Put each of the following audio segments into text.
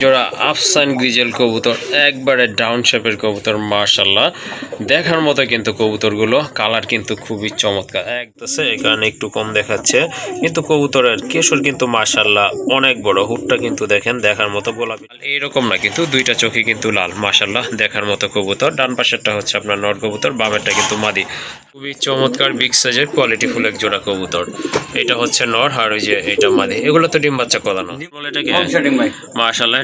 জোড়া আফসান গ্রিজেল কবুতর একবারে ডাউন শেপের কবুতর মার্শাল্লাহ দেখার মতো কিন্তু কবুতরগুলো কালার কিন্তু খুবই চমৎকার একদাসে এই কারণে একটু কম দেখাচ্ছে কিন্তু কবুতরের কেশর কিন্তু মার্শাল্লাহ অনেক বড় হুটটা কিন্তু দেখেন দেখার মতো গোলাপি এইরকম না কিন্তু দুইটা চোখে কিন্তু লাল মার্শাল্লাহ দেখার মতো কবুতর ডান পাশেরটা হচ্ছে আপনার নর কবুতর বামেরটা কিন্তু মাদি খুবই চমৎকার বিগ সাইজের কোয়ালিটি ফুল এক জোড়া কবুতর এটা হচ্ছে নর আর ওই যে এটা মাদি এগুলো তো ডিম বাচ্চা কলানো বলে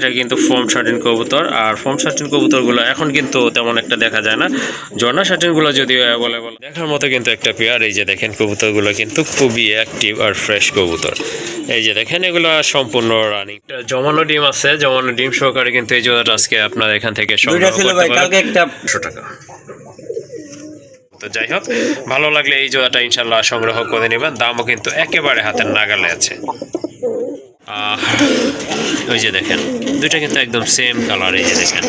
এটা কিন্তু ফোম শার্টিন কবুতর। আর ফোম শার্টিন কবুতরগুলো এখন কিন্তু তেমন একটা দেখা যায় না। জর্না শার্টিনগুলো যদিও অ্যাভেলেবল দেখার মতো কিন্তু একটা পেয়ার এই যে দেখেন কবুতরগুলো কিন্তু খুবই অ্যাক্টিভ আর ফ্রেশ কবুতর। এই যে দেখেন এগুলো সম্পূর্ণ রানিং জমানো ডিম আছে জমানো ডিম সহকারে কিন্তু এই জোড়াটা আজকে আপনার এখান থেকে সংগ্রহ করতে পারেন টাকা। তো যাই হোক ভালো লাগলে এই জোড়াটা ইনশাল্লাহ সংগ্রহ করে নেবেন। দামও কিন্তু একেবারে হাতের নাগালে আছে। ওই যে দেখেন দুইটা কিন্তু একদম সেম কালার এই যে দেখেন।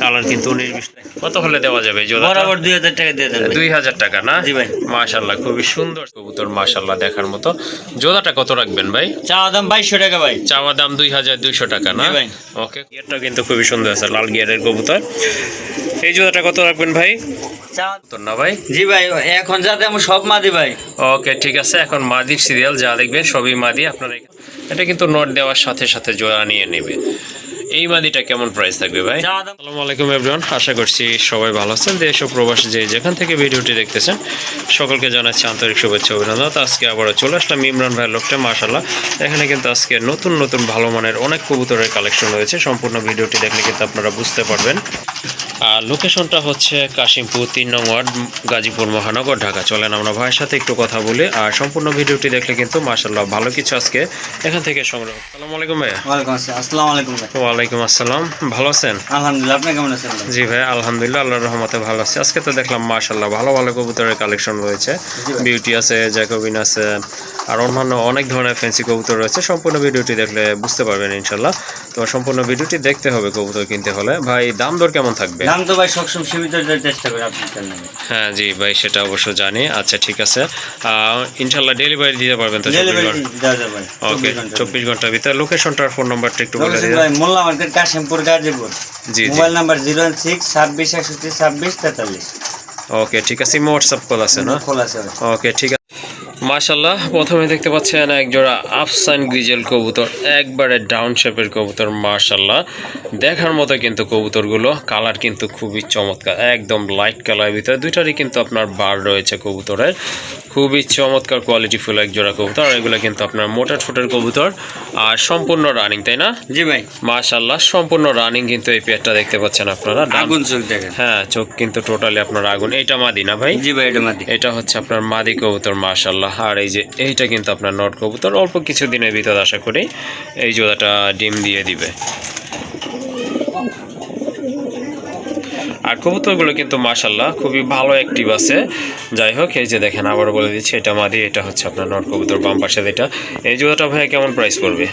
কালার কিন্তু উনিশ বিশ কত হলে দেওয়া যাবে বরাবর দুই হাজার টাকা দিয়ে দুই হাজার টাকা না? জি ভাই। মাশাল্লাহ খুবই সুন্দর। কবুতর মাশাল্লাহ দেখার মতো। জোড়াটা কত রাখবেন ভাই? চাওয়া দাম বাইশশো টাকা ভাই। চাওয়া দাম দুই হাজার দুইশো টাকা না? ভাই। ওকে গিয়ারটা কিন্তু খুবই সুন্দর আছে লাল গিয়ারের কবুতর। এই জোড়াটা কত রাখবেন ভাই? তোর না ভাই? জি ভাই এখন যাতে আমি সব মাদি ভাই। ওকে ঠিক আছে এখন মাদির সিরিয়াল যা দেখবেন সবই মাদি। আপনারা এটা কিন্তু নোট দেওয়ার সাথে সাথে জোড়া নিয়ে নেবে। এই মাদিটা কেমন প্রাইস থাকবে ভাই? আসসালামু আলাইকুম এভরিওয়ান আশা করছি সবাই ভালো আছেন দেশ ও প্রবাস যে যেখান থেকে ভিডিওটি দেখতেছেন সকলকে জানাচ্ছি আন্তরিক শুভেচ্ছা অভিনন্দন। তো আজকে আবারও চলে আসলাম ইমরান ভাইয়ের লোকটা মাশাল্লাহ এখানে কিন্তু আজকে নতুন নতুন ভালো মানের অনেক কবুতরের কালেকশন রয়েছে সম্পূর্ণ ভিডিওটি দেখলে কিন্তু আপনারা বুঝতে পারবেন। আর লোকেশনটা হচ্ছে কাশিমপুর তিন নং ওয়ার্ড গাজীপুর মহানগর ঢাকা। চলেন আমরা ভাইয়ের সাথে একটু কথা বলি আর সম্পূর্ণ ভিডিওটি দেখলে কিন্তু মাশাল্লাহ ভালো কিছু আজকে এখান থেকে সংগ্রহ। আসসালামু আলাইকুম আসসালাম। আসসালামু আলাইকুম ভাই। ওয়ালাইকুম আসসালাম। ভালো আছেন? আলহামদুলিল্লাহ আপনি কেমন আছেন? জি ভাই আলহামদুলিল্লাহ আল্লাহর রহমতে ভালো আছে। আজকে তো দেখলাম মাশাল্লাহ ভালো ভালো কবুতরের কালেকশন রয়েছে। বিউটি আছে জ্যাকোবিন আছে আর অন্যান্য অনেক ধরনের ফ্যান্সি কবুতর রয়েছে। সম্পূর্ণ ভিডিওটি দেখলে বুঝতে পারবেন ইনশাল্লাহ তো সম্পূর্ণ ভিডিওটি দেখতে হবে কবুতর কিনতে হলে। ভাই দাম দর কেমন থাকবে? দাম তো ভাই সবসময় সীমিত চেষ্টা করি আপনি জানেন হ্যাঁ জি ভাই সেটা অবশ্য জানি। আচ্ছা ঠিক আছে। ইনশাল্লাহ ডেলিভারি দিতে পারবেন তো ওকে চব্বিশ ঘণ্টার ভিতরে। লোকেশনটার ফোন নাম্বারটা একটু বলে দিন। মোল্লা মার্কেট কাশিমপুর গাজীপুর। জি মোবাইল নাম্বার জিরো সিক্স ছাব্বিশ একষট্টি ছাব্বিশ তেতাল্লিশ। ওকে ঠিক আছে হোয়াটসঅ্যাপ কল আছে না? কল আছে ওকে ঠিক আছে মাশাল্লাহ প্রথমে দেখতে পাচ্ছেন এক জোড়া আফসান গ্রিজেল কবুতর একবারে ডাউন শেপের কবুতর মাশাল্লাহ দেখার মতো কিন্তু কবুতরগুলো কালার কিন্তু খুবই চমৎকার একদম লাইট কালার ভিতরে দুইটারই কিন্তু আপনার বার রয়েছে কবুতরের। খুবই চমৎকার কোয়ালিটি ফুল এক জোড়া কবুতর আর এগুলো কিন্তু আপনার মোটা ঠোঁটের কবুতর আর সম্পূর্ণ রানিং তাই না? জি ভাই। মাশাল্লাহ সম্পূর্ণ রানিং কিন্তু এই পেয়ারটা দেখতে পাচ্ছেন আপনারা আগুন চোখ দেখেন। হ্যাঁ চোখ কিন্তু টোটালি আপনার আগুন এটা মাদি না ভাই? জি ভাই এটা মাদি। এটা হচ্ছে আপনার মাদি কবুতর মাশাল্লাহ আর এই যে এইটা কিন্তু আপনার নট কবুতর, অল্প কিছু দিনের ভিতর আশা করি এই জোড়াটা ডিম দিয়ে দিবে। আর কবুতরগুলো কিন্তু মাশাল্লাহ খুবই ভালো অ্যাক্টিভ আছে। যাই হোক, এই যে দেখেন আবার বলে দিচ্ছি, এটা মাদি, এটা হচ্ছে আপনার নট কবুতর, বাম পাশে এটা এই জোড়াটা ভাই কেমন প্রাইস পড়বে?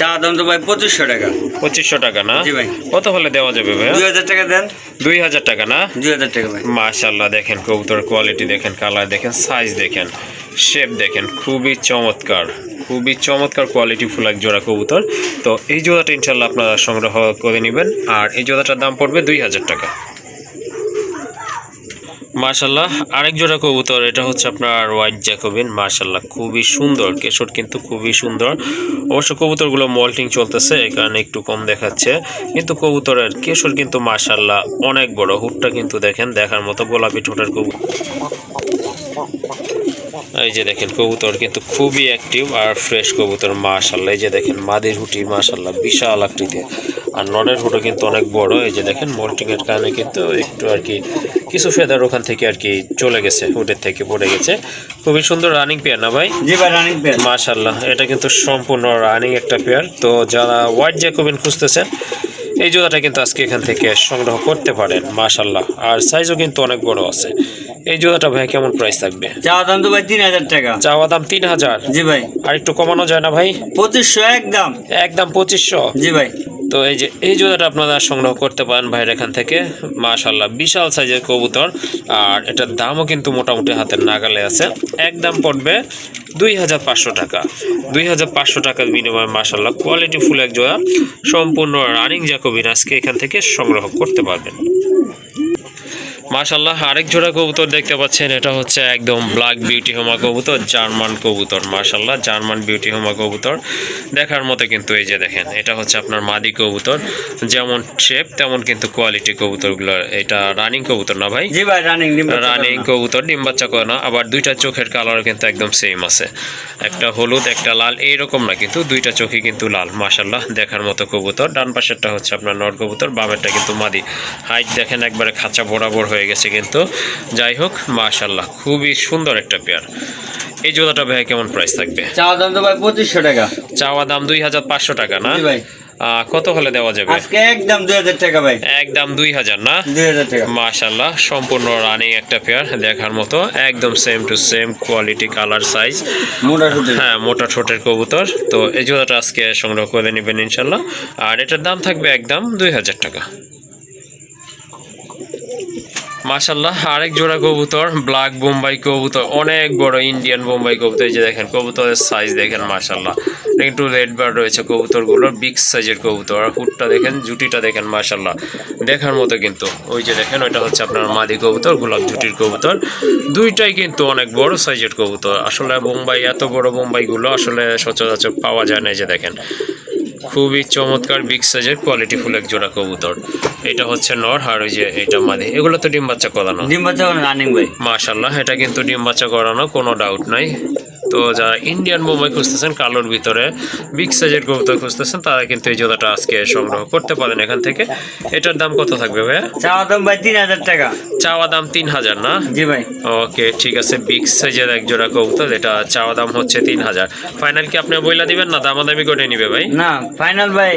চা দাম তো ভাই পঁচিশশো টাকা। পঁচিশশো টাকা না? জি ভাই। কত হলে দেওয়া যাবে ভাইয়া? দুই হাজার টাকা দেন। দুই হাজার টাকা না? দুই হাজার টাকা ভাই। মাশাল্লাহ দেখেন কবুতর কোয়ালিটি দেখেন কালার দেখেন সাইজ দেখেন শেপ দেখেন খুবই চমৎকার খুবই চমৎকার কোয়ালিটি ফুল এক জোড়া কবুতর। তো এই জোড়াটা ইনশাল্লাহ আপনারা সংগ্রহ করে নেবেন আর এই জোড়াটার দাম পড়বে দুই হাজার টাকা। মাশাল্লাহ আরেক জোড়া কবুতর, এটা হচ্ছে আপনার হোয়াইট জ্যাকোবিন মাশাল্লাহ খুবই সুন্দর, কেশর কিন্তু খুবই সুন্দর। অবশ্য কবুতরগুলো মল্টিং চলতেছে এই কারণে একটু কম দেখাচ্ছে, কিন্তু কবুতরের কেশর কিন্তু মাশাল্লাহ অনেক বড়, হুটটা কিন্তু দেখেন, দেখার মতো গোলাপি ঠোঁটের কবুতর। এই যে দেখেন কবুতর কিন্তু খুবই অ্যাক্টিভ আর ফ্রেশ কবুতর মাশাল্লাহ এই যে দেখেন মাদির হুটি মাশাল্লাহ বিশাল আকৃতি আর ননের হুটো কিন্তু অনেক বড়। এই যে দেখেন মল্টিং এর কারণে কিন্তু একটু আর কি কিছু ফেদার ওখান থেকে আর কি চলে গেছে হুটের থেকে পড়ে গেছে। খুবই সুন্দর রানিং পেয়ার না ভাই? জি ভাই রানিং পেয়ার মাশাল্লাহ এটা কিন্তু সম্পূর্ণ রানিং একটা পেয়ার তো যারা হোয়াইট জ্যাকোবিন খুঁজতেছেন এই জোড়াটা কিন্তু আজকে এখান থেকে সংগ্রহ করতে পারেন মাশাল্লাহ আর সাইজও কিন্তু অনেক বড় আছে। এই জোড়াটা ভাই কেমন প্রাইস থাকবে? চাওয়া দাম তো ভাই তিন হাজার টাকা। চাওয়া দাম তিন হাজার। জি ভাই। আর একটু কমানো যায় না ভাই? পঁচিশশো একদম। একদম পঁচিশশো। জি ভাই। তো এই যে, এই জোড়াটা আপনারা সংগ্রহ করতে পারেন ভাইয়ের এখান থেকে। মাশাল্লাহ বিশাল সাইজের কবুতর। আর এটার দামও কিন্তু মোটামুটি হাতের নাগালে আছে। এক দাম পড়বে দুই হাজার পাঁচশো টাকা। দুই হাজার পাঁচশো টাকার বিনিময়ে মাশাল্লাহ কোয়ালিটি ফুল এক জোড়া। সম্পূর্ণ রানিং জ্যাকোবিন আজকে এখান থেকে সংগ্রহ করতে পারবেন। মাশাল্লাহ আরেক জোড়া কবুতর দেখতে পাচ্ছেন এটা হচ্ছে একদম ব্ল্যাক বিউটি হোমা কবুতর জার্মান কবুতর মাশাল্লাহ জার্মান বিউটি হোমা কবুতর। দেখার মতো কিন্তু এই যে দেখেন এটা হচ্ছে আপনার মাদি কবুতর যেমন শেপ তেমন কিন্তু কোয়ালিটি কবুতরগুলো এটা রানিং কবুতর না ভাই? জি ভাই রানিং রানিং কবুতর ডিম বাচ্চা করে না আবার দুইটা চোখের কালার কিন্তু একদম সেম আছে। একটা হলুদ একটা লাল এইরকম না কিন্তু দুইটা চোখে কিন্তু লাল মাশাল্লাহ দেখার মতো কবুতর। ডান পাশেরটা হচ্ছে আপনার নর কবুতর বামেরটা কিন্তু মাদি। হাইট দেখেন একবারে খাঁচা বরাবর হয়ে গেছে কিন্তু। যাই হোক মাশাল্লাহ খুবই সুন্দর একটা পেয়ার। এই জোড়াটা ভাই কেমন প্রাইস থাকবে? চাওয়া দাম তো ভাই পঁচিশশো টাকা। চাওয়া দাম দুই হাজার পাঁচশো টাকা না? ভাই। কত হলে দেওয়া যাবে? আজকে একদম টাকা ভাই। না? টাকা। সম্পূর্ণ রানিং একটা পেয়ার দেখার মতো। একদম same to same quality colour size মোটা হ্যাঁ মোটা ঠোঁটের কবুতর। তো এই জোড়াটা আজকে সংগ্রহ করে নেবেন ইনশাল্লাহ আর এটার দাম থাকবে একদম দুই হাজার টাকা। মাশাল্লাহ আরেক জোড়া কবুতর ব্ল্যাক বোম্বাই কবুতর, অনেক বড় ইন্ডিয়ান বোম্বাই কবুতর। যে দেখেন, কবুতরের সাইজ দেখেন মাশাল্লাহ একটু রেড বার রয়েছে কবুতরগুলোর বিগ সাইজের কবুতর। আর হুটটা দেখেন, জুটিটা দেখেন মাশাল্লাহ দেখার মতো কিন্তু, ওই যে দেখেন, ওইটা হচ্ছে আপনার মাদি কবুতর, গোলাপ জুটির কবুতর। দুইটাই কিন্তু অনেক বড় সাইজের কবুতর। আসলে বোম্বাই এত বড় বোম্বাইগুলো আসলে সচরাচর পাওয়া যায় না যে দেখেন। খুবই চমৎকার বিগ সাইজের কোয়ালিটি ফুল এক জোড়া কবুতর। এটা হচ্ছে নর আর ওই যে এটা মাদি। এগুলো তো ডিম বাচ্চা করানো। ডিম বাচ্চা রানিং ভাই মাশাল্লাহ এটা কিন্তু ডিম বাচ্চা করানো কোনো ডাউট নাই। তো যারা ইন্ডিয়ান বোম্বাই খুঁজতেছেন কালোর ভিতরে বিগ সাইজের কবুতর খুঁজতেছেন তারা কিন্তু এই জোড়াটা আজকে সংগ্রহ করতে পারেন এখান থেকে। এটার দাম কত থাকবে ভাইয়া? চাওয়া দাম ভাই তিন হাজার টাকা। চাওয়া দাম তিন হাজার না? জি ভাই। ওকে ঠিক আছে বিগ সাইজের এক জোড়া কবুতর এটা চাওয়া দাম হচ্ছে তিন হাজার। ফাইনাল কি আপনি বইলা দিবেন না দামাদামি করে নিবে ভাই? না ফাইনাল ভাই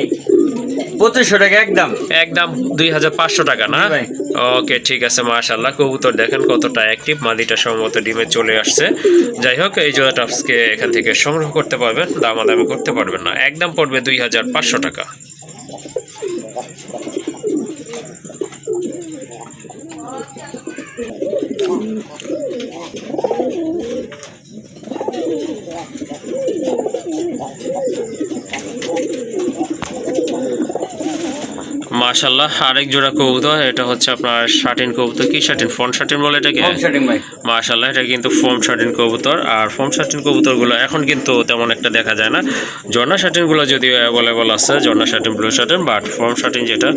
পঁচিশশো টাকা একদম। একদম দুই হাজার পাঁচশো টাকা না। ওকে ঠিক আছে মাশাল্লাহ কবুতর দেখেন কতটা অ্যাক্টিভ মাদিটা সম্ভবত ডিমে চলে আসছে। যাই হোক এই জোড়াটা আজকে এখান থেকে সংগ্রহ করতে পারবেন, দামাদামি করতে পারবেন না। একদম পড়বে দুই হাজার পাঁচশো টাকা। মাশাল্লাহ আরেক জোড়া কবুতর এটা হচ্ছে আপনার শার্টিন কবুতর কি শার্টিন ফন শার্টিন বলে এটাকে? মাশাল্লাহ এটা কিন্তু ফোম শার্টিন কবুতর আর ফোম শার্টিন কবুতরগুলো এখন কিন্তু তেমন একটা দেখা যায় না। ঝর্ণা শার্টিনগুলো যদিও অ্যাভেলেবল আছে ঝর্ণা শার্টিন ব্লু শার্টিন বাট ফোম শার্টিন যেটা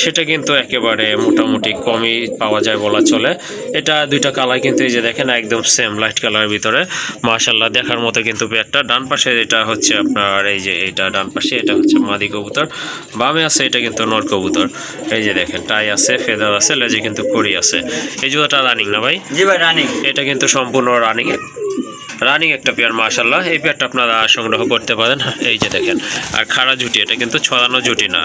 সেটা কিন্তু একেবারে মোটামুটি কমই পাওয়া যায় বলা চলে। এটা দুইটা কালার কিন্তু এই যে দেখেন একদম সেম লাইট কালারের ভিতরে। মাশাল্লাহ দেখার মতো কিন্তু একটা ডান পাশে এটা হচ্ছে আপনার এই যে এটা ডান পাশে এটা হচ্ছে মাদি কবুতর। বামে আছে এটা কিন্তু নর কবুতর। এই যে দেখেন টাই আছে ফেদার আছে লেজে কিন্তু কড়ি আছে। এই জুতাটা রানিং না ভাই? জি ভাই রানিং এটা কিন্তু সম্পূর্ণ রানিং রানিং একটা পেয়ার মাশাল্লাহ এই পেয়ারটা আপনারা সংগ্রহ করতে পারেন। এই যে দেখেন আর খাড়া জুটি এটা কিন্তু ছড়ানো জুটি না।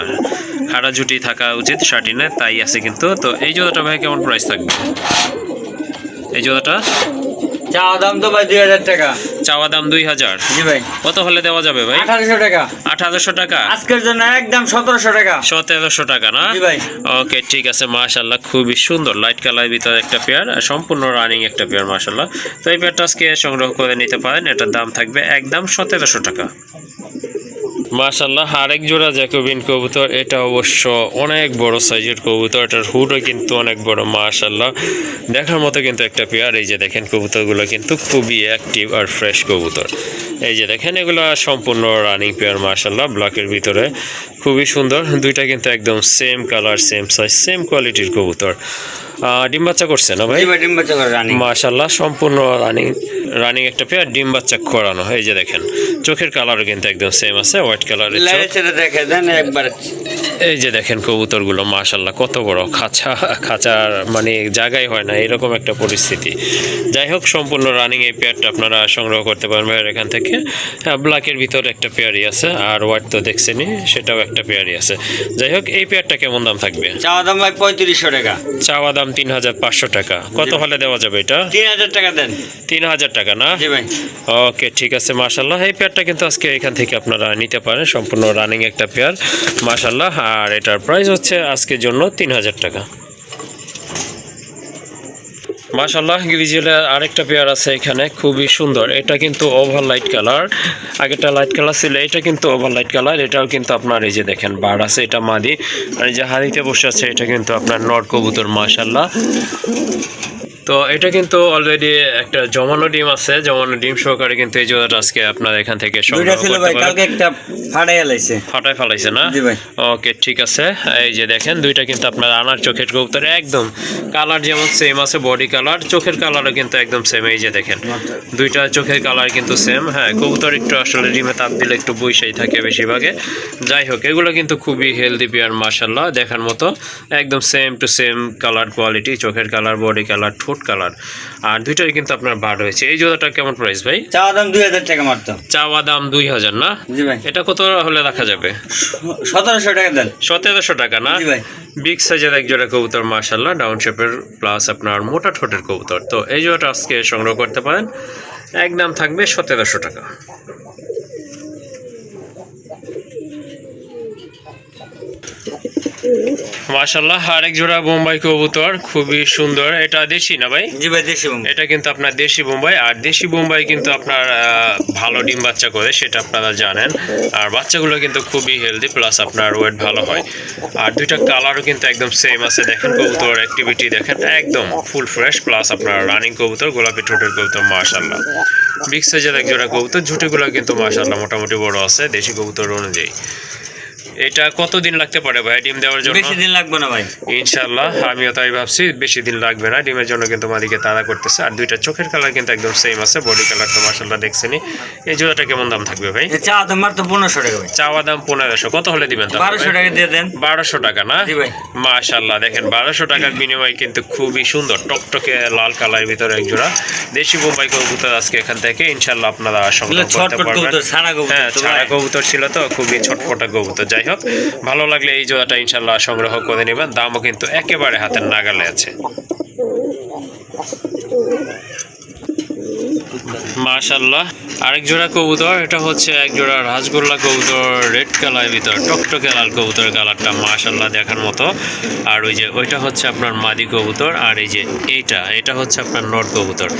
খাড়া জুটি থাকা উচিত শার্টিনে তাই আছে কিন্তু। তো এই জোড়াটা ভাই কেমন প্রাইস থাকবে? এই জোড়াটা চাওয়া দাম তো ভাই দুই হাজার টাকা। চাওয়া দাম দুই হাজার। জি ভাই। কত হলে দেওয়া যাবে ভাই? আঠারোশো টাকা। আঠারোশো টাকা। আজকের জন্য একদম সতেরোশো টাকা। সতেরোশো টাকা না? জি ভাই। ওকে ঠিক আছে মাশাল্লাহ খুবই সুন্দর। লাইট ভিতরে একটা পেয়ার সম্পূর্ণ রানিং একটা পেয়ার মাশাল্লাহ তো এই পেয়ারটা আজকে সংগ্রহ করে নিতে পারেন। এটার দাম থাকবে একদম সতেরোশো টাকা। মাশাল্লাহ আরেক জোড়া জ্যাকোবিন কবুতর এটা অবশ্য অনেক বড় সাইজের কবুতর এটার হুডও কিন্তু অনেক বড় মাশাল্লাহ দেখার মতো কিন্তু একটা পেয়ার এই যে দেখেন কবুতরগুলো কিন্তু খুবই অ্যাক্টিভ আর ফ্রেশ কবুতর। এই যে দেখেন এগুলো সম্পূর্ণ রানিং পেয়ার মাশাল্লাহ ব্লকের ভিতরে। খুবই সুন্দর দুইটা কিন্তু একদম same colour same size same কোয়ালিটির কবুতর। আহ, ডিম বাচ্চা করছে না ভাই? ডিম বাচ্চা মাশাল্লাহ সম্পূর্ণ রানিং রানিং একটা পেয়ার ডিম বাচ্চা করানো এই যে দেখেন। চোখের কালারও কিন্তু একদম সেম আছে হোয়াইট কালারের দেখে দেন একবার। এই যে দেখেন কবুতরগুলো মাশাল্লাহ কত বড়। খাঁচা খাঁচার মানে জায়গায় হয় না এরকম একটা পরিস্থিতি। যাই হোক সম্পূর্ণ রানিং এই পেয়ারটা আপনারা সংগ্রহ করতে পারবেন এখান থেকে। ব্ল্যাকের ভিতরে একটা পেয়ারই আছে আর হোয়াইট তো দেখছেনই সেটাও একটা পেয়ারই আছে। যাই হোক এই পেয়ারটা কেমন দাম থাকবে? চাওয়া দাম ভাই পঁয়ত্রিশশো টাকা। চাওয়া দাম তিন হাজার পাঁচশো টাকা। কত হলে দেওয়া যাবে এটা? তিন হাজার টাকা দেন। তিন হাজার টাকা না? ওকে ঠিক আছে মাশাল্লাহ এই পেয়ারটা কিন্তু আজকে এখান থেকে আপনারা নিতে পারেন সম্পূর্ণ রানিং একটা পেয়ার মাশাল্লাহ আর এটার প্রাইস হচ্ছে আজকের জন্য তিন হাজার টাকা। মাশাল্লাহ গ্রিজেলের আরেকটা পেয়ার আছে এখানে, খুবই সুন্দর। এটা কিন্তু ওভার লাইট কালার আগেটা লাইট কালার ছিল, এটা কিন্তু ওভার লাইট কালার এটাও কিন্তু আপনার এই যে দেখেন বার আছে, এটা মাদি। আর এই যে হাড়িতে বসে আছে, এটা কিন্তু আপনার নট কবুতর মাশাল্লাহ তো এটা কিন্তু অলরেডি একটা জমানো ডিম আছে। জমানো ডিম সহকারে কিন্তু এই জোড়াটা আজকে আপনার এখান থেকে সংগ্রহ করতে ভাই পারেন কালকে একটা ফাটাই লাইছে ফাটায় ফেলাইছে না? জি ভাই। ওকে ঠিক আছে। এই যে দেখেন দুইটা কিন্তু আপনার আনার চোখের কবুতর একদম কালার যেমন সেম আছে বডি কালার চোখের কালারও কিন্তু একদম সেম এই যে দেখেন। দুইটা চোখের কালার কিন্তু সেম হ্যাঁ কবুতর একটু আসলে ডিমে তাপ দিলে একটু বৈশাই থাকে বেশিরভাগে। যাই হোক এগুলো কিন্তু খুবই হেলদি পিয়ার মার্শাল্লাহ দেখার মতো। একদম same to same colour quality চোখের কালার বডি কালার ঠোঁট কালার। আর দুইটাই কিন্তু আপনার বার হয়েছে এই জোড়াটা কেমন প্রাইস ভাই? চাওয়া দাম দুই হাজার টাকা মারতো চাওয়া দাম দুই হাজার না? জি ভাই। এটা কত হলে রাখা যাবে? সতেরোশো টাকা দেন। সতেরোশো টাকা না? জি ভাই। বিগ সাইজের এক জোড়া কবুতর মার্শাল্লাহ ডাউন শেপের প্লাস আপনার মোটা ঠোঁটের কবুতর। তো এই জোড়াটা আজকে সংগ্রহ করতে পারেন। একদম থাকবে সতেরোশো টাকা। মার্শাল্লাহ আরেক জোড়া বোম্বাই কবুতর খুবই সুন্দর। এটা দেশি না ভাই? জি ভাই দেশি বোম্বাই। এটা কিন্তু আপনার দেশি বোম্বাই আর দেশি বোম্বাই কিন্তু আপনার ভালো ডিম বাচ্চা করে সেটা আপনারা জানেন। আর বাচ্চাগুলো কিন্তু খুবই হেলদি প্লাস আপনার ওয়েট ভালো হয়। আর দুইটা কালারও কিন্তু একদম সেম আছে। দেখেন কবুতর অ্যাক্টিভিটি দেখেন একদম ফুল ফ্রেশ প্লাস আপনার রানিং কবুতর গোলাপি ঠোঁটের কবুতর মাশাল্লাহ বিগ সাইজের এক জোড়া কবুতর ঝুটিগুলো কিন্তু মাশাল্লাহ মোটামুটি বড় আছে দেশি কবুতর অনুযায়ী। এটা কতদিন লাগতে পারে ভাই ডিম দেওয়ার জন্য? বেশি দিন লাগবে না ভাই। ইনশাল্লাহ আমিও তাই ভাবছি বেশি দিন লাগবে না। ডিমের জন্য কিন্তু মাদিকে তাড়া করতেছে। আর দুইটা চোখের কালার কিন্তু একদম সেম আছে বডি কালার তো মাসাল্লাহ দেখছেনি এই জোড়াটা কেমন দাম থাকবে ভাই? চাওয়া দাম মারতো পনেরোশো টাকা ভাই। চাওয়া দাম পনেরোশো। কত হলে দিবেন তাহলে বারোশো ভাই? টাকা দিয়ে দেন। বারোশো টাকা না? জি ভাই। মাশাল্লাহ দেখেন বারোশো টাকার বিনিময়ে কিন্তু খুবই সুন্দর টকটকে লাল কালারের ভিতরে এক জোড়া দেশি বোম্বাই কবুতর আজকে এখান থেকে। ইনশাল্লাহ আপনারা সংগ্রহ করতে পারবেন। কবুতর হ্যাঁ ছাড়া কবুতর ছিল তো খুবই ছটফটা কবুতর। যাই হোক ভালো লাগলে এই জোড়াটা ইনশাল্লাহ সংগ্রহ করে নেবেন। দামও কিন্তু একেবারে হাতের নাগালে আছে। মাশাল্লাহ আরেক জোড়া কবুতর, এটা হচ্ছে এক জোড়া রাজগোল্লা কবুতর, রেড কালারের ভিতর, টকটকে লাল কবুতর কালারটা মাশাল্লাহ দেখার মতো। আর ওই যে, ওইটা হচ্ছে আপনার মাদি কবুতর, আর এই যে, এইটা, এটা হচ্ছে আপনার নট কবুতর।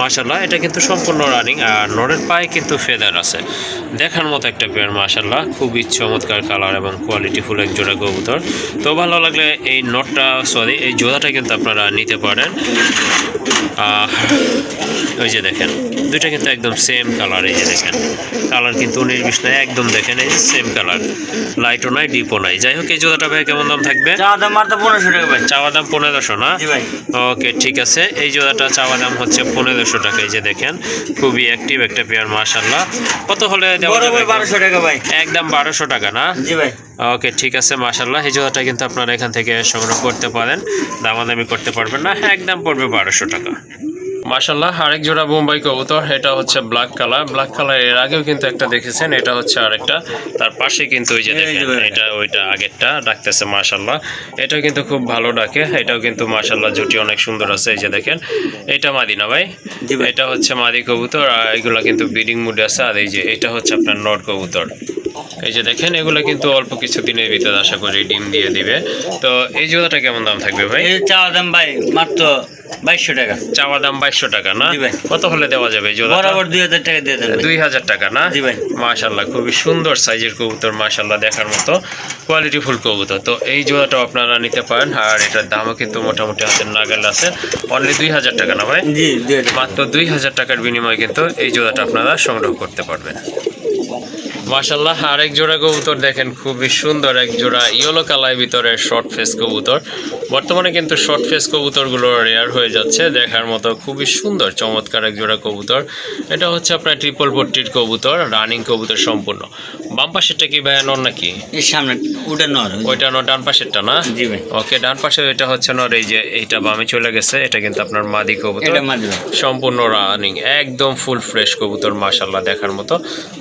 মাশাল্লাহ এটা কিন্তু সম্পূর্ণ রানিং, আর নরের পায়ে কিন্তু ফেদার আছে। দেখার মতো একটা পেয়ার মাশাল্লাহ খুবই চমৎকার কালার এবং কোয়ালিটি ফুল এক জোড়া কবুতর। তো ভালো লাগলে এই নটটা সরি এই জোড়াটা কিন্তু আপনারা নিতে পারেন। ওই যে দেখেন। দুইটা কিন্তু একদম সেম কালার এই যে দেখেন। কালার কিন্তু বিশ নাই একদম দেখেন এই সেম কালার লাইটও নাই ডিপও নাই। যাই হোক এই জোড়াটা ভাই কেমন দাম থাকবে? চাওয়া দাম মারতো পনেরোশো টাকা ভাই। চাওয়া দাম পনেরোশো না? জি ভাই। ওকে ঠিক আছে। এই জোড়াটা চাওয়া দাম হচ্ছে পনেরোশো টাকা এই যে দেখেন। খুবই অ্যাক্টিভ একটা পেয়ার মাশাল্লাহ কত হলে বারোশো টাকা ভাই। একদম বারোশো টাকা না? জি ভাই। ওকে ঠিক আছে মাশাল্লাহ এই জোড়াটা কিন্তু আপনারা এখান থেকে সংগ্রহ করতে পারেন। দামাদামি করতে পারবেন না। হ্যাঁ একদম পড়বে বারোশো টাকা। মাশাল্লাহ আরেক জোড়া বোম্বাই কবুতর এটা হচ্ছে ব্ল্যাক কালার ব্ল্যাক কালারের আগেও কিন্তু একটা দেখেছেন এটা হচ্ছে আরেকটা। তার পাশে কিন্তু ওই যে দেখেন এটা ওইটা আগেরটা ডাকতেছে মাশাল্লাহ এটাও কিন্তু খুব ভালো ডাকে এটাও কিন্তু মাশাল্লাহ জুটি অনেক সুন্দর আছে এই যে দেখেন। এটা মাদি না ভাই। এটা হচ্ছে মাদি কবুতর আর এগুলো কিন্তু ব্রিডিং মুডে আছে আর এই যে এটা হচ্ছে আপনার নট কবুতর। এই যে দেখেন এগুলো কিন্তু অল্প কিছু দিনের ভিতরে আশা করি ডিম দিয়ে দিবে। তো এই জোড়াটা কেমন দাম থাকবে ভাই? এই চাওয়া দাম ভাই মাত্র বাইশশো টাকা। চাওয়া দাম বাইশশো টাকা না? কত হলে দেওয়া যাবে বরাবর দুই হাজার টাকা দিয়ে দেন দুই হাজার টাকা না? জি ভাই। মাশাল্লাহ খুবই সুন্দর সাইজের কবুতর মাশাল্লাহ দেখার মতো কোয়ালিটি ফুল কবুতর। তো এই জোড়াটাও আপনারা নিতে পারেন আর এটার দামও কিন্তু মোটামুটি হাতের নাগাল আছে। অনলি দুই হাজার টাকা না ভাই? জি মাত্র দুই হাজার টাকার বিনিময়ে কিন্তু এই জোড়াটা আপনারা সংগ্রহ করতে পারবেন। মাশাল্লাহ আরেক জোড়া কবুতর দেখেন খুবই সুন্দর এক জোড়া ইয়েলো কালার ভিতরে শর্ট ফেস কবুতর। বর্তমানে কিন্তু শর্ট ফেস কবুতরগুলো রেয়ার হয়ে যাচ্ছে দেখার মতো খুবই সুন্দর চমৎকার এক জোড়া কবুতর। এটা হচ্ছে আপনার ট্রিপল পট্টির কবুতর রানিং কবুতর সম্পূর্ণ। বাম পাশেরটা কি ভাইয়া নর নাকি? সামনে ওটা নর ওইটা নর ডান পাশেরটা না? জি ভাই। ওকে ডান পাশে এটা হচ্ছে নর এই যে এইটা বামে চলে গেছে এটা কিন্তু আপনার মাদি কবুতর। সম্পূর্ণ রানিং একদম ফুল ফ্রেশ কবুতর মাশাল্লাহ দেখার মতো।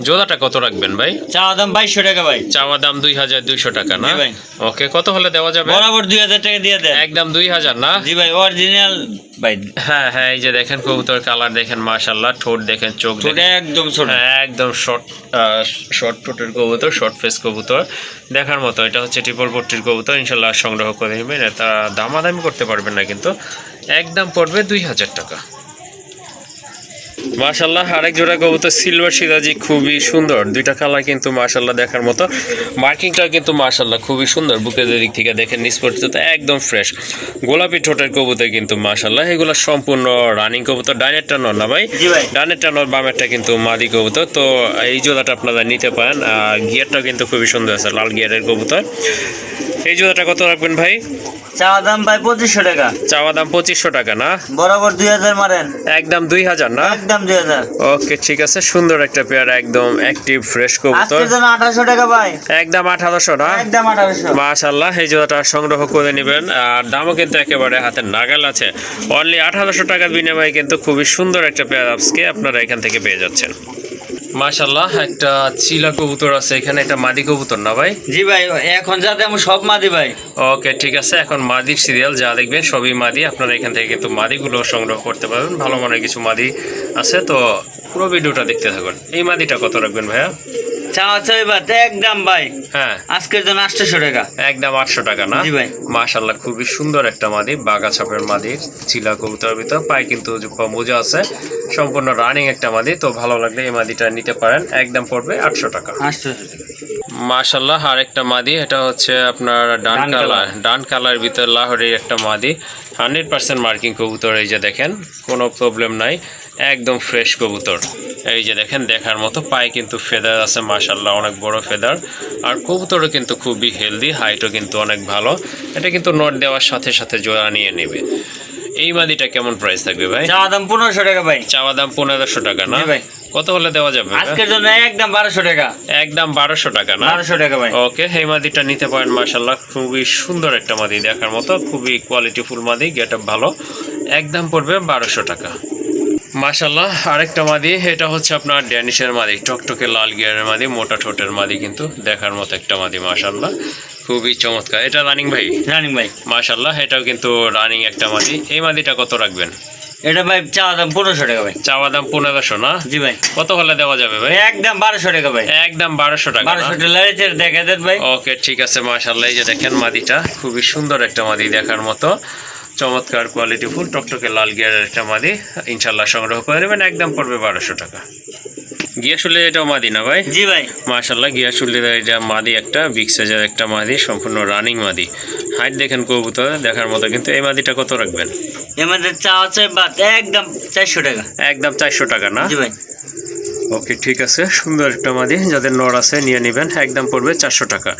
জোড়াটা কত রাখবেন ভাই? চাওয়া দাম বাইশশো টাকা ভাই। চাওয়া দাম দুই হাজার দুইশো টাকা না? ভাই। ওকে কত হলে দেওয়া যাবে? বরাবর দুই হাজার টাকা দিয়ে দেন। একদম দুই হাজার না? জি ভাই অরিজিনাল ভাই। হ্যাঁ হ্যাঁ এই যে দেখেন কবুতর কালার দেখেন মাশাল্লাহ ঠোঁট দেখেন চোখ একদম ছোট। হ্যাঁ, একদম শর্ট শর্ট ঠোঁটের কবুতর শর্ট ফেস কবুতর। দেখার মতো এটা হচ্ছে ট্রিপল পট্টির কবুতর ইনশাল্লাহ সংগ্রহ করে নেবেন। এটা দামাদামি করতে পারবেন না কিন্তু। একদম পড়বে দুই হাজার টাকা। মাশাল্লাহ আরেক জোড়া কবুতর সিলভার সিরাজি খুবই সুন্দর। দুইটা কালার কিন্তু মাশাল্লাহ দেখার মতো। মার্কিংটা কিন্তু মাশাল্লাহ খুবই সুন্দর বুকের দিক থেকে দেখেন নিচ পর্যন্ত একদম ফ্রেশ গোলাপি ঠোঁটের কবুতর কিন্তু মাশাল্লাহ এগুলো সম্পূর্ণ রানিং কবুতর ডাইনেরটা নর না ভাই? ডানেরটা নর বামেরটা কিন্তু মাদি কবুতর। তো এই জোড়াটা আপনারা নিতে পারেন। আর গিয়ারটাও কিন্তু খুবই সুন্দর আছে লাল গিয়ারের কবুতর। এই জোড়াটা কত রাখবেন ভাই? চাওয়া দাম ভাই পঁচিশশো টাকা। চাওয়া দাম পঁচিশশো টাকা না? বরাবর দুই হাজার মারেন। একদম দুই হাজার না? একদম দুই হাজার। ওকে ঠিক আছে সুন্দর একটা পেয়ার একদম অ্যাক্টিভ ফ্রেশ কবুতর। আজকের জন্য আঠারোশো টাকা ভাই। একদম আঠারোশো না? একদম এই জোড়াটা সংগ্রহ করে নেবেন। আর দামও কিন্তু একেবারে হাতের নাগাল আছে। অনলি আঠারোশো টাকার বিনিময়ে কিন্তু খুবই সুন্দর একটা পেয়ার আপসকে আপনারা এখান থেকে পেয়ে যাচ্ছেন। মাশাল্লাহ একটা চিলা কবুতর আছে এখানে একটা মাদি কবুতর না ভাই? জি ভাই এখন যাতে আমি সব মাদি ভাই। ওকে ঠিক আছে এখন মাদির সিরিয়াল যা দেখবেন সবই মাদি। আপনারা এখান থেকে কিন্তু মাদিগুলো সংগ্রহ করতে পারবেন ভালো মানের কিছু মাদি আছে। তো পুরো ভিডিওটা দেখতে থাকুন। এই মাদিটা কত রাখবেন ভাইয়া? চাওয়া চাই বাদ একদম ভাই। হ্যাঁ। আজকের জন্য আটশোশো টাকা। একদম আটশো টাকা না? জি ভাই। মাশাল্লাহ খুবই সুন্দর একটা মাদি বাগা ছাপের মাদি চিলা কবুতর ভিতর। পায়ে কিন্তু মোজা আছে। সম্পূর্ণ রানিং একটা মাদি তো ভালো লাগলে এই মাদিটা নিতে পারেন। একদম পড়বে আটশো টাকা। টাকা। মাশাল্লাহ আরেকটা মাদি এটা হচ্ছে আপনার ডান কালার। ডান কালার ভিতর লাহোরের একটা মাদি। হান্ড্রেড পার্সেন্ট মার্কিং কবুতর এই যে দেখেন কোনো প্রবলেম নাই। একদম ফ্রেশ কবুতর। এই যে দেখেন দেখার মতো পায়ে কিন্তু ফেদার আছে মাশাল্লাহ অনেক বড় ফেদার আর কবুতরও কিন্তু খুবই হেলদি হাইটও কিন্তু অনেক ভালো। এটা কিন্তু নট দেওয়ার সাথে সাথে জোড়া নিয়ে নেবে। এই মাদিটা কেমন প্রাইস থাকবে ভাই? চাওয়া দাম পনেরোশো টাকা ভাই। চাওয়া দাম পনেরোশো টাকা না? ভাই। কত হলে দেওয়া যাবে আজকের জন্য একদম বারোশো টাকা। একদম বারোশো টাকা না? বারোশো টাকা ভাই। ওকে এই মাদিটা নিতে পারেন মার্শাল্লাহ খুবই সুন্দর একটা মাদি দেখার মতো। খুবই কোয়ালিটি ফুল মাদি গেট ভালো। একদম পড়বে বারোশো টাকা। মাশাল্লাহ আরেকটা মাদি এটা হচ্ছে আপনার ড্যানিশের মাদি টকটকে লাল গিয়ারের মাদি মোটা ঠোঁটের মাদি কিন্তু দেখার মতো একটা মাদি মাশাল্লাহ খুবই চমৎকার। এটা রানিং ভাই? রানিং ভাই। মাশাল্লাহ এটাও কিন্তু রানিং একটা মাদি। এই মাদিটা কত রাখবেন? এটা ভাই চাওয়া দাম পনেরোশো টাকা ভাই। চাওয়া দাম পনেরোশো না? জি ভাই। কত হলে দেওয়া যাবে ভাই? একদম বারোশো টাকা ভাই। একদম বারোশো টাকা বারোশো টাকা দেখা দেন ভাই। ওকে ঠিক আছে মাশাল্লাহ এই যে দেখেন মাদিটা খুবই সুন্দর একটা মাদি দেখার মতো। চমৎকার কোয়ালিটি ফুল টকটকে লাল গিয়ারের একটা মাদি ইনশাল্লাহ সংগ্রহ করে নেবেন একদম পড়বে বারোশো টাকা। গিয়াশুলি এটাও মাদি না ভাই? জি ভাই। মাশাল্লাহ গিয়াশুলির এটা মাদি একটা বিগ সাইজের একটা মাদি সম্পূর্ণ রানিং মাদি। হাইট দেখেন কবুতর দেখার মতো কিন্তু এই মাদিটা কত রাখবেন? আমাদের চাওয়া চাই বাদ একদম চারশো টাকা। একদম চারশো টাকা না? জি ভাই। ওকে ঠিক আছে। সুন্দর একটা মাদি যাদের নর আছে নিয়ে নেবেন। একদম পড়বে চারশো টাকা।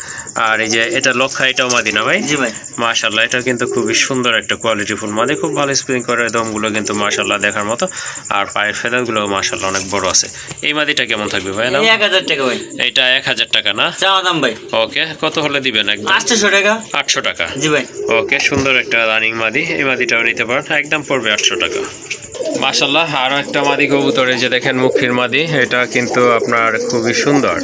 আর এই যে এটা লক্ষা এটাও মাদি না ভাই? জি ভাই। মাশাল্লাহ এটা কিন্তু খুবই সুন্দর একটা কোয়ালিটি ফুল মাদি। খুব ভালো স্প্রিং করে দমগুলো কিন্তু মাশাল্লাহ দেখার মতো। আর পায়ের ফেদারগুলো মাশাল্লাহ অনেক বড় আছে। এই মাদিটা কেমন থাকবে ভাই? দাম এক হাজার টাকা ভাই। এটা এক হাজার টাকা না? চাওয়া দাম ভাই। ওকে কত হলে দিবেন একদম? আটশোশো টাকা। আটশো টাকা। জি ভাই। ওকে সুন্দর একটা রানিং মাদি। এই মাদিটাও নিতে পারেন। একদম পড়বে আটশো টাকা। মাশাল্লাহ আরও একটা মাদি কবুতর এই যে দেখেন মুখির মাদি। এটা কিন্তু আপনার খুবই সুন্দর।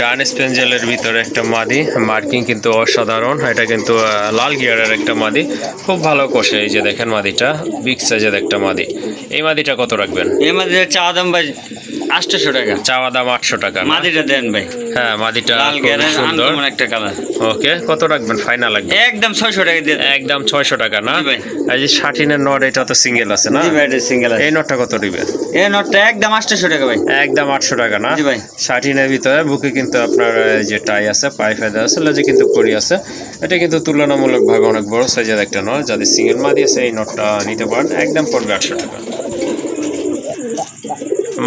ডান স্পেঞ্জেলের ভিতরে একটা মাদি, মার্কিং কিন্তু অসাধারণ। এটা কিন্তু লাল গিয়ারের একটা মাদি। খুব ভালো কষে এই যে দেখেন মাদিটা, বিগ সাইজের একটা মাদি। এই মাদিটা কত রাখবেন? এই মাদিটা চা দাম ভাই আটশোশো টাকা। চাওয়া দাম আটশো টাকা? মাদিটা দেন ভাই। হ্যাঁ মাদিটা সুন্দর। একটা কালার। ওকে কত রাখবেন ফাইনাল একদম? একদম ছয়শো টাকা দিয়ে একদম ছয়শো টাকা না? ভাই। এই যে ষাটিনের নট এটা তো সিঙ্গেল আছে না? সিঙ্গেল আছে। এই নটটা কত দিবেন এই নোটটা একদম আটশোশো টাকা ভাই। একদম আটশো টাকা না? জি ভাই। ষাটিনের ভিতরে বুকে কিন্তু আপনার যে টাই আছে পায়ে ফেদা আছে লেজে কিন্তু করি আছে। এটা কিন্তু তুলনামূলকভাবে অনেক বড় সাইজের একটা নট। যাদের সিঙ্গেল মাদি আছে এই নটটা নিতে পারেন। একদম পড়বে আটশো টাকা।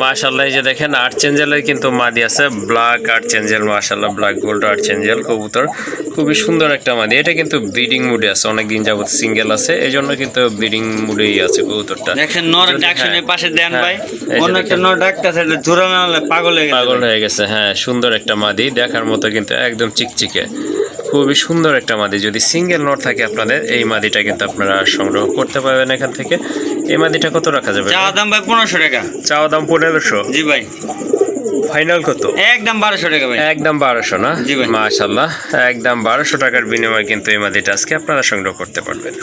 মাশাল্লাহ এই যে দেখেন আর্ট চেঞ্জেলের কিন্তু মাদি আছে ব্ল্যাক আর্ট চেঞ্জেল মাশাল্লাহ ব্ল্যাক গোল্ড আর্ট চেঞ্জেল কবুতর। খুবই সুন্দর একটা মাদি। এটা কিন্তু ব্রিডিং মুডে আছে অনেকদিন যাবত সিঙ্গেল আছে এই জন্য কিন্তু ব্রিডিং মুডেই আছে কবুতরটা। দেখেন নর ডাকশনের হ্যাঁ, পাশে দেন হ্যাঁ, ভাই। অন্য একটা। নর ডাকতেছে জোড়া না হলে পাগল হয়ে গেছে। পাগল হয়ে গেছে হ্যাঁ সুন্দর একটা মাদি দেখার মতো কিন্তু একদম চিকচিকে। খুবই সুন্দর একটা মাদি। যদি সিঙ্গেল নট থাকে আপনাদের এই মাদিটা কিন্তু আপনারা সংগ্রহ করতে পারবেন এখান থেকে। এই মাদিটা কত রাখা যাবে? চাওয়া দাম ভাই পনেরোশো টাকা। চাওয়া দাম পনেরোশো? জি ভাই। ফাইনাল কত? একদম বারোশো টাকা ভাই। একদম বারোশো না? জি ভাই। মাশাল্লাহ একদম বারোশো টাকার বিনিময়ে কিন্তু এই মাদিটা আজকে আপনারা সংগ্রহ করতে পারবেন।